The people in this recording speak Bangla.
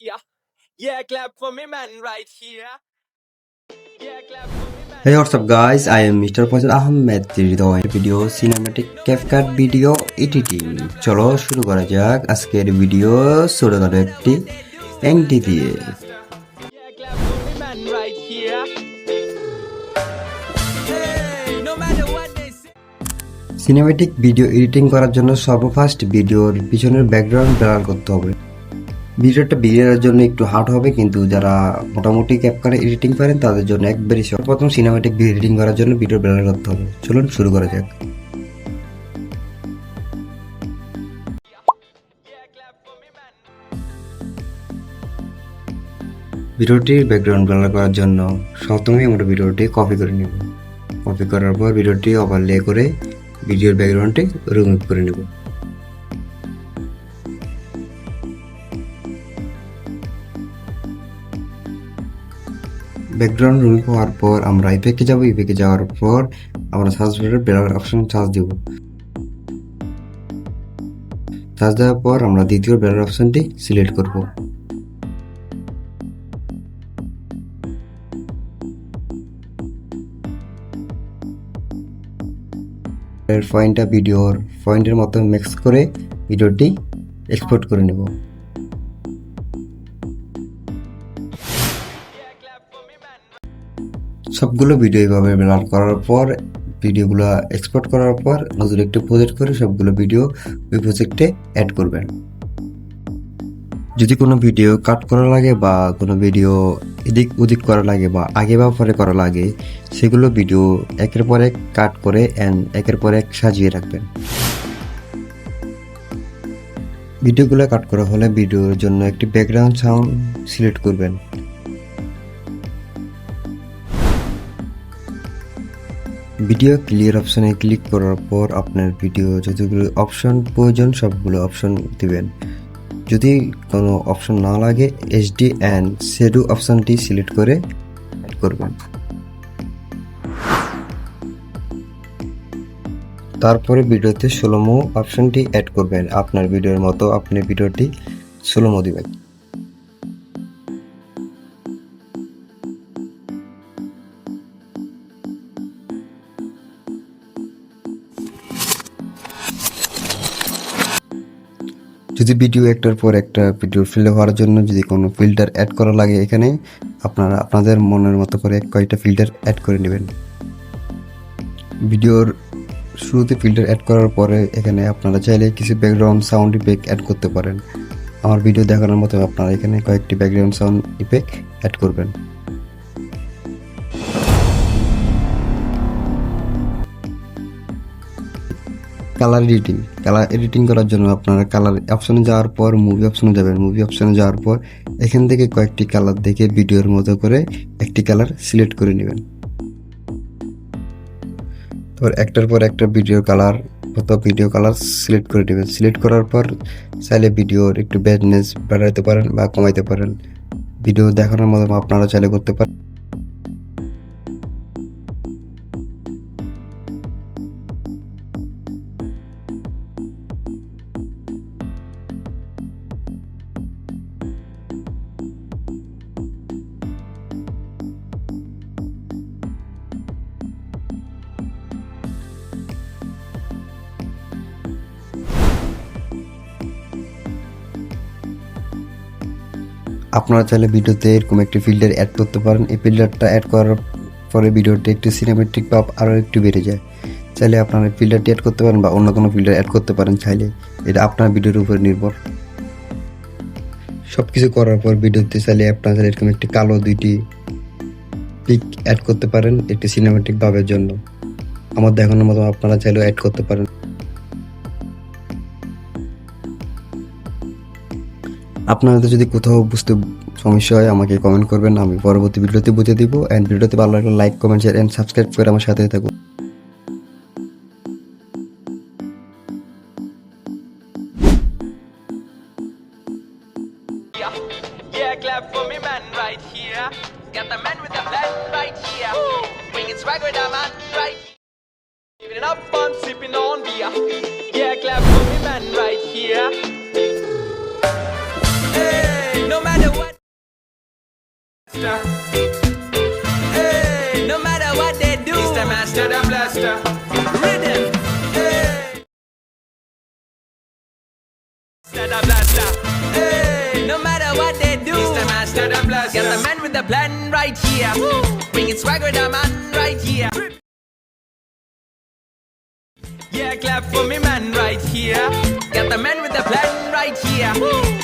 Yeah. Clap for me, man, right here. Yeah, clap for me, man. Hey what's up guys, I am Mr. Faisal Ahmed Hridoy video cinematic CapCut video editing চলো শুরু করা যাক আজকের ভিডিও ছোটখাটো একটি এন্টি দিয়ে. সিনেমাটিক ভিডিও এডিটিং করার জন্য সর্বফার্স্ট ভিডিওর পিছনের ব্যাকগ্রাউন্ড ব্লার করতে হবে ভিডিওটা বিগিনারের জন্য একটু হার্ড হবে, কিন্তু যারা মোটামুটি ক্যাপকাটে এডিটিং পারেন তাদের জন্য একবারই সহজ প্রথম সিনেমাটিক এডিটিং করার জন্য ভিডিও ব্লার করতে হবে। চলুন শুরু করা যাক. ভিডিওটির ব্যাকগ্রাউন্ড ব্লার করার জন্য প্রথমে আমরা ভিডিওটি কপি করে নেব। কপি করার পর ভিডিওটি ওভারলে করে ভিডিওর ব্যাকগ্রাউন্ডটি রিমুভ করে নেব। ব্যাকগ্রাউন্ড রিমুভ হওয়ার পর আমরা ইফেক্টে যাব ইফেক্টে যাওয়ার পর আমরা সার্চ বারের ব্লার অপশন সার্চ দেব। সার্চ দেওয়ার পর আমরা দ্বিতীয় ব্লার অপশনটি সিলেক্ট করব। পয়েন্টটা ভিডিওর পয়েন্টের মতো মিক্স করে ভিডিওটি এক্সপোর্ট করে নেব। সবগুলো ভিডিও এইভাবে ব্লার করার পর ভিডিওগুলো এক্সপোর্ট করার পর নতুন একটি প্রজেক্ট করে সবগুলো ভিডিও ওই প্রজেক্টে অ্যাড করবেন। যদি কোনো ভিডিও কাট করা লাগে বা কোনো ভিডিও এদিক ওদিক করা লাগে বা আগে বা পরে করা লাগে, সেগুলো ভিডিও একের পর এক কাট করে অ্যান্ড একের পর এক সাজিয়ে রাখবেন। ভিডিওগুলো কাট করা হলে ভিডিওর জন্য একটি ব্যাকগ্রাউন্ড সাউন্ড সিলেক্ট করবেন। ভিডিও ক্লিয়ার অপশনে ক্লিক করার পর আপনার ভিডিও যতগুলো অপশন প্রয়োজন সবগুলো অপশন দিবেন। যদি কোনো অপশন না লাগে এইচডি অ্যান্ড শেডো অপশানটি সিলেক্ট করে অ্যাড করবেন। তারপরে ভিডিওতে ষোলোমো অপশনটি অ্যাড করবেন। আপনার ভিডিওর মতো আপনি ভিডিওটি ষোলোমো দিবেন। যদি ভিডিও একটার পর একটা ভিডিও ফিল্টার হওয়ার জন্য যদি কোনো ফিল্টার অ্যাড করা লাগে এখানে, আপনারা আপনাদের মনের মতো করে কয়েকটা ফিল্টার অ্যাড করে নেবেন। ভিডিওর শুরুতে ফিল্টার অ্যাড করার পরে এখানে আপনারা চাইলে কিছু ব্যাকগ্রাউন্ড সাউন্ড ইফেক্ট অ্যাড করতে পারেন। আমার ভিডিও দেখানোর মতো আপনারা এখানে কয়েকটি ব্যাকগ্রাউন্ড সাউন্ড ইফেক্ট অ্যাড করবেন। কালার এডিটিং কালার এডিটিং করার জন্য আপনারা কালার অপশনে যাওয়ার পর মুভি অপশনে যাবেন। মুভি অপশনে যাওয়ার পর এখান থেকে কয়েকটি কালার দেখে ভিডিওর মতো করে একটি কালার সিলেক্ট করে নেবেন। তারপর একটার পর একটা ভিডিও কালার কত ভিডিও কালার সিলেক্ট করে নেবেন। সিলেক্ট করার পর চাইলে ভিডিওর একটু ব্যাডনেস বাড়াতে পারেন বা কমাইতে পারেন। ভিডিও দেখানোর মতো আপনারা চাইলে করতে পারেন। আপনারা চাইলে ভিডিওতে এরকম একটি ফিল্টার অ্যাড করতে পারেন। এই ফিল্টারটা অ্যাড করার পরে ভিডিওতে একটু সিনেমেটিক ভাব আরও একটু বেড়ে যায়। চাইলে আপনারা ফিল্টারটি অ্যাড করতে পারেন বা অন্য কোনো ফিল্টার অ্যাড করতে পারেন চাইলে। এটা আপনার ভিডিওর উপর নির্ভর। সব কিছু করার পর ভিডিওতে চাইলে আপনারা এরকম একটি কালো দুইটি পিক অ্যাড করতে পারেন একটি সিনেমেটিক ভাবের জন্য। আমার দেখানোর মতো আপনারা চাইলেও অ্যাড করতে পারেন। আপনাদের যদি কোথাও বুঝতে সমস্যা হয় আমাকে কমেন্ট করবেন আমি পরবর্তী ভিডিওতে বুঝে দিব অ্যান্ড ভিডিওতে ভালো লাগলে like comment share and subscribe করে আমার সাথে থাকুন Yeah. Clap for me, man, right here. Got the man with the plan right here. Bringing swag with the man right here. Giving it up fun, sipping on beer. Yeah, clap for me, man, right here. Master, the blaster. Got the man with the plan right here. Bringing swag with the man right here. Yeah, clap for me, man, right here. Got the man with the plan right here.